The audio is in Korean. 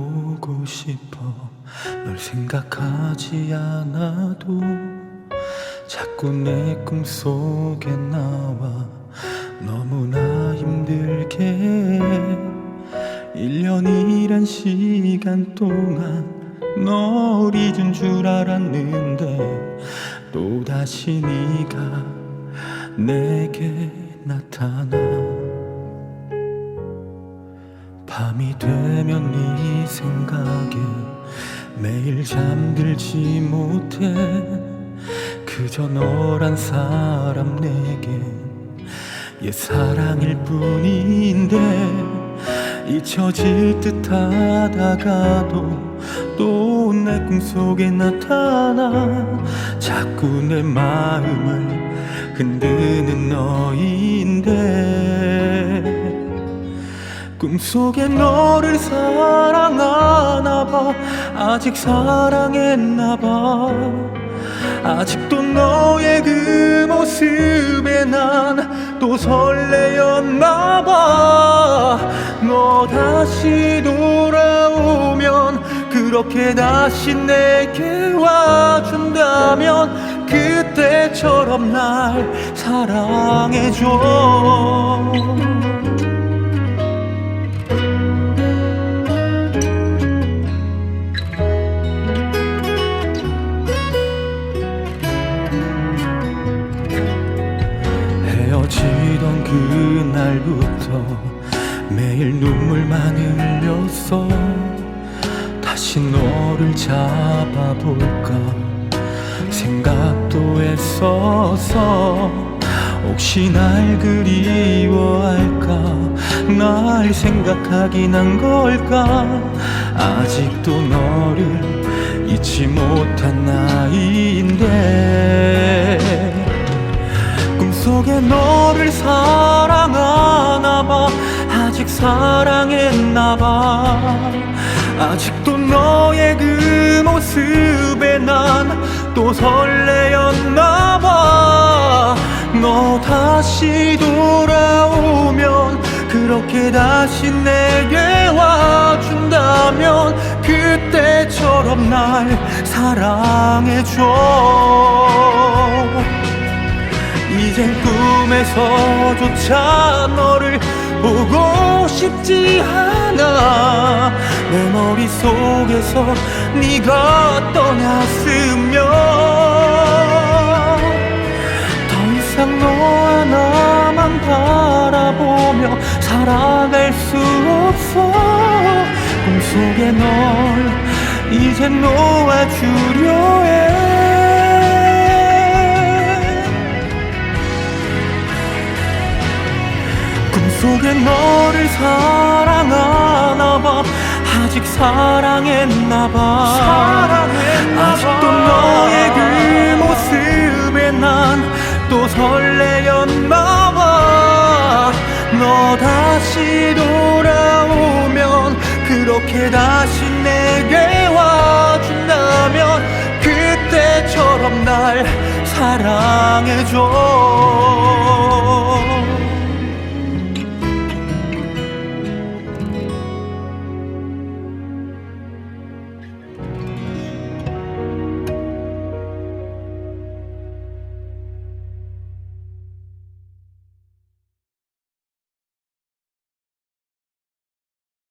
보고 싶어. 널 생각하지 않아도 자꾸 내 꿈속에 나와 너무나 힘들게. 1년이란 시간 동안 널 잊은 줄 알았는데 또다시 네가 내게 나타나 밤이 되면 네 생각에 매일 잠들지 못해 그저 너란 사람 내게 옛 사랑일 뿐인데 잊혀질 듯 하다가도 또 내 꿈속에 나타나 자꾸 내 마음을 흔드는 너인데 꿈속에 너를 사랑하나 봐. 아직 사랑했나 봐. 아직도 너의 그 모습에 난 또 설레었나 봐 너 다시 돌아오면 그렇게 다시 내게 와준다면 그때처럼 날 사랑해줘 헤어지던 그날부터 매일 눈물만 흘렸어 다시 너를 잡아볼까 생각도 했었어 혹시 날 그리워할까? 날 생각하긴 한 걸까? 아직도 너를 잊지 못한 나이인데 꿈 속에 너를 사랑하나 봐. 아직 사랑했나 봐. 아직도 너의 그 모습에 난 또 설레었나 봐 너 다시 돌아오면 그렇게 다시 내게 와준다면 그때처럼 날 사랑해줘 이젠 꿈에서조차 너를 보고 싶지 않아. 내 머릿속에서 네가 떠났으면 더 이상 너와 나만 바라보며 살아갈 수 없어. 꿈속에 널 이젠 놓아주려 속에 너를 사랑하나 봐. 아직 사랑했나 봐. 아직도 너의 그 모습에 난 또 설레었나 봐너 다시 돌아오면 그렇게 다시 내게 와준다면 그때처럼 날 사랑해줘